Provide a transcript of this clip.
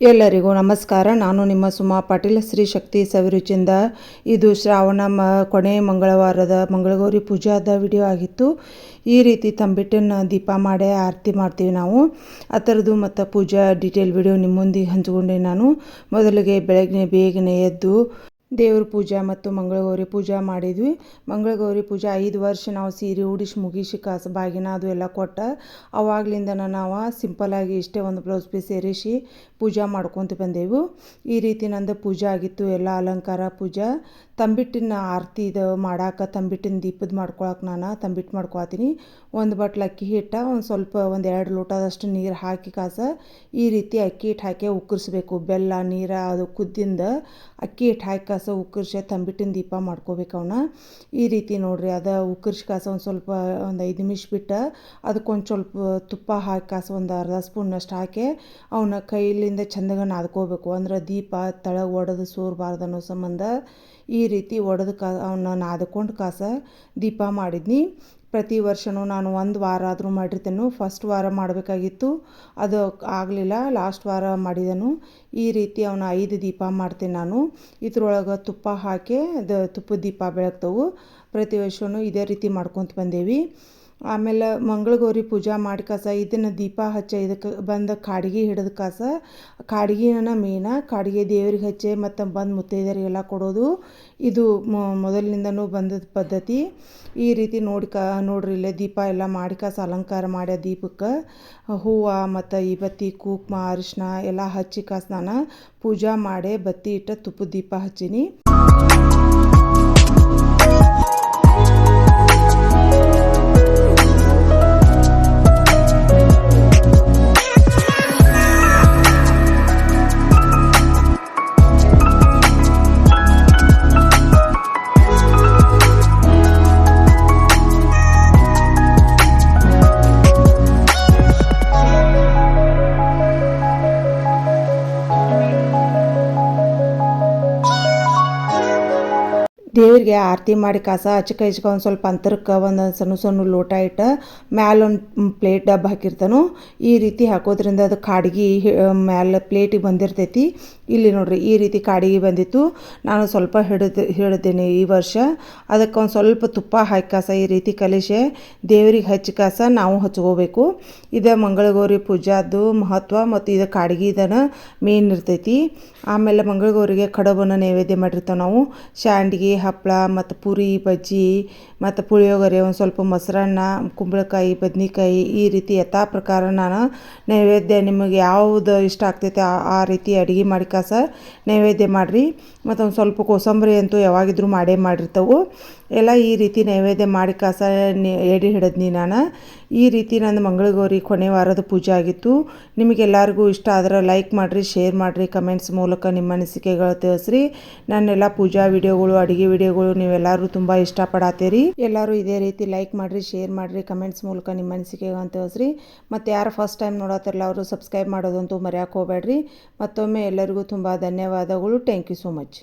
ಎಲ್ಲರಿಗೂ ನಮಸ್ಕಾರ. ನಾನು ನಿಮ್ಮ ಸುಮಾ ಪಾಟೀಲ್, ಶ್ರೀ ಶಕ್ತಿ ಸವಿರುಚಿಂದ ಇದು ಶ್ರಾವಣ ಮ, ಕೊನೆ ಮಂಗಳವಾರದ ಮಂಗಳಗೌರಿ ಪೂಜಾದ ವಿಡಿಯೋ ಆಗಿತ್ತು. ಈ ರೀತಿ ತಂಬಿಟ್ಟನ್ನು ದೀಪ ಮಾಡೇ ಆರತಿ ಮಾಡ್ತೀವಿ ನಾವು. ಆ ಥರದ್ದು ಮತ್ತು ಪೂಜಾ ಡೀಟೇಲ್ ವಿಡಿಯೋ ನಿಮ್ಮೊಂದಿಗೆ ಹಂಚ್ಕೊಂಡೆ ನಾನು. ಮೊದಲಿಗೆ ಬೆಳಗ್ಗೆ ಬೇಗನೆ ಎದ್ದು ದೇವ್ರ ಪೂಜೆ ಮತ್ತು ಮಂಗಳಗೌರಿ ಪೂಜೆ ಮಾಡಿದ್ವಿ. ಮಂಗಳಗೌರಿ ಪೂಜೆ ಐದು ವರ್ಷ ನಾವು ಸೀರೆ ಉಡಿಸಿ ಮುಗಿಸಿ ಕಾಸು ಬಾಗಿನ ಅದು ಎಲ್ಲ ಕೊಟ್ಟ ಅವಾಗ್ಲಿಂದ ನಾವು ಸಿಂಪಲಾಗಿ ಇಷ್ಟೇ ಒಂದು ಬ್ಲೌಸ್ ಪೀಸ್ ಸೇರಿಸಿ ಪೂಜೆ ಮಾಡ್ಕೊತ ಬಂದೆವು. ಈ ರೀತಿ ನಂದು ಪೂಜೆ ಆಗಿತ್ತು, ಎಲ್ಲ ಅಲಂಕಾರ ಪೂಜಾ. ತಂಬಿಟ್ಟಿನ ಆರತಿ ಇದು ಮಾಡಾಕ, ತಂಬಿಟ್ಟಿನ ದೀಪದ ಮಾಡ್ಕೊಳಕ್ಕೆ ನಾನು ತಂಬಿಟ್ಟು ಮಾಡ್ಕೊತೀನಿ ಒಂದು ಬಟ್ಲು ಅಕ್ಕಿ ಹಿಟ್ಟು, ಒಂದು ಸ್ವಲ್ಪ ಒಂದು ಎರಡು ಲೋಟದಷ್ಟು ನೀರು ಹಾಕಿ ಕಾಸ. ಈ ರೀತಿ ಅಕ್ಕಿ ಹಿಟ್ಟು ಹಾಕಿ ಉಕ್ಕರಿಸ್ಬೇಕು. ಬೆಲ್ಲ, ನೀರು ಅದು ಕುದ್ದಿಂದ ಅಕ್ಕಿ ಹಿಟ್ಟು ಹಾಕಿ ಕಾಸ ಉಕ್ಕರ್ಸಿ ತಂಬಿಟ್ಟಿನ ದೀಪ ಮಾಡ್ಕೋಬೇಕು ಅವನ್ನ ಈ ರೀತಿ ನೋಡಿರಿ ಅದು ಉಕ್ಕರ್ಸಿ ಕಾಸ ಒಂದು ಸ್ವಲ್ಪ ಒಂದು ಐದು ನಿಮಿಷ ಬಿಟ್ಟು ಅದಕ್ಕೊಂದು ಸ್ವಲ್ಪ ತುಪ್ಪ ಹಾಕಿ ಕಾಸ ಒಂದು ಅರ್ಧ ಸ್ಪೂನಷ್ಟು ಹಾಕಿ ಅವನ್ನ ಕೈಲಿಂದ ಚಂದಗ ನಾದ್ಕೋಬೇಕು ಅಂದ್ರೆ ದೀಪ, ತಳ ಒಡೆದು ಸೋರಬಾರ್ದು ಅನ್ನೋ ಸಂಬಂಧ ಈ ರೀತಿ ಒಡೆದು ಕಾ ಅವನ್ನ ನಾದ್ಕೊಂಡು ಕಾಸ ದೀಪ ಮಾಡಿದ್ನಿ. ಪ್ರತಿ ವರ್ಷವೂ ನಾನು ಒಂದು ವಾರ ಆದರೂ ಮಾಡಿರ್ತೇನೆ. ಫಸ್ಟ್ ವಾರ ಮಾಡಬೇಕಾಗಿತ್ತು. ಅದು ಆಗಲಿಲ್ಲ. ಲಾಸ್ಟ್ ವಾರ ಮಾಡಿದೆನು. ಈ ರೀತಿ ಅವನ ಐದು ದೀಪ ಮಾಡ್ತೇನೆ ನಾನು. ಇದ್ರೊಳಗೆ ತುಪ್ಪ ಹಾಕಿ ಅದು ತುಪ್ಪದ ದೀಪ ಬೆಳಗ್ತವು. ಪ್ರತಿ ವರ್ಷವೂ ಇದೇ ರೀತಿ ಮಾಡ್ಕೊತ ಬಂದೇವಿ. ಆಮೇಲೆ ಮಂಗಳಗೌರಿ ಪೂಜೆ ಮಾಡಿ ಕಾಸ, ಇದನ್ನು ದೀಪ ಹಚ್ಚ, ಇದಕ್ಕೆ ಬಂದು ಕಾಡಿಗೆ ಹಿಡಿದ ಕಾಸ. ಕಾಡಿಗೆನ ಮೇನ, ಕಾಡಿಗೆ ದೇವ್ರಿಗೆ ಹಚ್ಚಿ ಮತ್ತು ಬಂದು ಮುತ್ತೈದೆಯರಿಗೆಲ್ಲ ಕೊಡೋದು. ಇದು ಮೊದಲಿನಿಂದನೂ ಬಂದದ ಪದ್ಧತಿ. ಈ ರೀತಿ ನೋಡಿ ಕ, ನೋಡ್ರಿ, ಇಲ್ಲೇ ದೀಪ ಎಲ್ಲ ಮಾಡಿ ಕಾಸ, ಅಲಂಕಾರ ಮಾಡ್ಯ ದೀಪಕ್ಕೆ. ಹೂವು ಮತ್ತು ಈ ಬತ್ತಿ, ಕುಕ್ಮ ಅರಿಶಿನ ಎಲ್ಲ ಹಚ್ಚಿ ಕಾಸ ನಾನು ಪೂಜೆ ಮಾಡಿ ಬತ್ತಿ ಇಟ್ಟು ತುಪ್ಪದ ದೀಪ ಹಚ್ಚೀನಿ. ದೇವರಿಗೆ ಆರತಿ ಮಾಡಿ ಕಸ ಹಚ್ಕ ಇಚ್ಕ ಒಂದು ಸ್ವಲ್ಪ ಅಂತರಕ್ಕೆ ಒಂದು ಸಣ್ಣ ಸಣ್ಣ ಲೋಟ ಇಟ್ಟು ಮ್ಯಾಲೊಂದು ಪ್ಲೇಟ್ ಡಬ್ಬ ಹಾಕಿರ್ತಾನು. ಈ ರೀತಿ ಹಾಕೋದ್ರಿಂದ ಅದು ಕಾಡಿಗೆ ಮ್ಯಾಲೆ ಪ್ಲೇಟಿಗೆ ಬಂದಿರ್ತೈತಿ. ಇಲ್ಲಿ ನೋಡ್ರಿ ಈ ರೀತಿ ಕಾಡಿಗೆ ಬಂದಿತ್ತು. ನಾನು ಸ್ವಲ್ಪ ಹಿಡಿದು, ಹಿಡಿದೇನೆ ಈ ವರ್ಷ. ಅದಕ್ಕೆ ಒಂದು ಸ್ವಲ್ಪ ತುಪ್ಪ ಹಾಕಿ ಕಸ ಈ ರೀತಿ ಕಲಿಸೆ ದೇವ್ರಿಗೆ ಹಚ್ಚಿ ಕಸ ನಾವು ಹಚ್ಕೋಬೇಕು. ಇದು ಮಂಗಳಗೌರಿ ಪೂಜಾದು ಮಹತ್ವ ಮತ್ತು ಇದು ಕಾಡಿಗೆ ಇದನ್ನು ಮೇನ್ ಇರ್ತೈತಿ. ಆಮೇಲೆ ಮಂಗಳಗೌರಿಗೆ ಕಡಬನ್ನು ನೈವೇದ್ಯ ಮಾಡಿರ್ತಾವೆ ನಾವು. ಶಾಂಡ್ಗೆ ಹಪ್ಪಳ ಮತ್ತು ಪೂರಿ, ಬಜ್ಜಿ, ಮತ್ತು ಪುಳಿಯೋಗರೆ, ಒಂದು ಸ್ವಲ್ಪ ಮೊಸರನ್ನ, ಕುಂಬಳಕಾಯಿ, ಬದ್ನೆಕಾಯಿ ಈ ರೀತಿ ಯಥಾ ಪ್ರಕಾರ ನಾನು ನೈವೇದ್ಯ ನಿಮಗೆ ಯಾವುದು ಇಷ್ಟ ಆಗ್ತೈತೆ ಆ ರೀತಿ ಅಡುಗೆ ಮಾಡಿ ಕಾಸ ನೈವೇದ್ಯ ಮಾಡಿರಿ. ಮತ್ತು ಒಂದು ಸ್ವಲ್ಪ ಕೋಸಂಬರಿ ಅಂತೂ ಯಾವಾಗಿದ್ರೂ ಮಾಡೇ ಮಾಡಿರ್ತವೆ. ಎಲ್ಲ ಈ ರೀತಿ ನೈವೇದ್ಯ ಮಾಡಿ ಕಾಸ ಎಡೆ ಹಿಡಿದ್ನಿ ನಾನು. ಈ ರೀತಿ ನನ್ನ ಮಂಗಳಗೌರಿ ಕೊನೆ ವಾರದ ಪೂಜೆ ಆಗಿತ್ತು. ನಿಮಗೆಲ್ಲರಿಗೂ ಇಷ್ಟ ಆದ್ರೆ ಲೈಕ್ ಮಾಡಿರಿ, ಶೇರ್ ಮಾಡಿರಿ, ಕಮೆಂಟ್ಸ್ ಮೂಲಕ ನಿಮ್ಮ ಅನಿಸಿಕೆಗಳು ತಿಳಿಸ್ರಿ. ನನ್ನೆಲ್ಲ ಪೂಜಾ ವಿಡಿಯೋಗಳು, ಅಡುಗೆ ವಿಡಿಯೋಗಳು ನೀವೆಲ್ಲರೂ ತುಂಬ ಇಷ್ಟಪಡತ್ತೀರಿ ಎಲ್ಲರೂ ಇದೇ ರೀತಿ ಲೈಕ್ ಮಾಡಿರಿ, ಶೇರ್ ಮಾಡಿರಿ, ಕಮೆಂಟ್ಸ್ ಮೂಲಕ ನಿಮ್ಮ ಅನಿಸಿಕೆಗಳನ್ನು ತಿಳಿಸ್ರಿ. ಮತ್ತು ಯಾರು ಫಸ್ಟ್ ಟೈಮ್ ನೋಡತ್ತಿರಲ್ಲ ಅವರು ಸಬ್ಸ್ಕ್ರೈಬ್ ಮಾಡೋದಂತೂ ಮರೆಯೋಕೆ ಹೋಗಬೇಡ್ರಿ. ಮತ್ತೊಮ್ಮೆ ಎಲ್ಲರಿಗೂ ತುಂಬ ಧನ್ಯವಾದಗಳು. Thank you so much.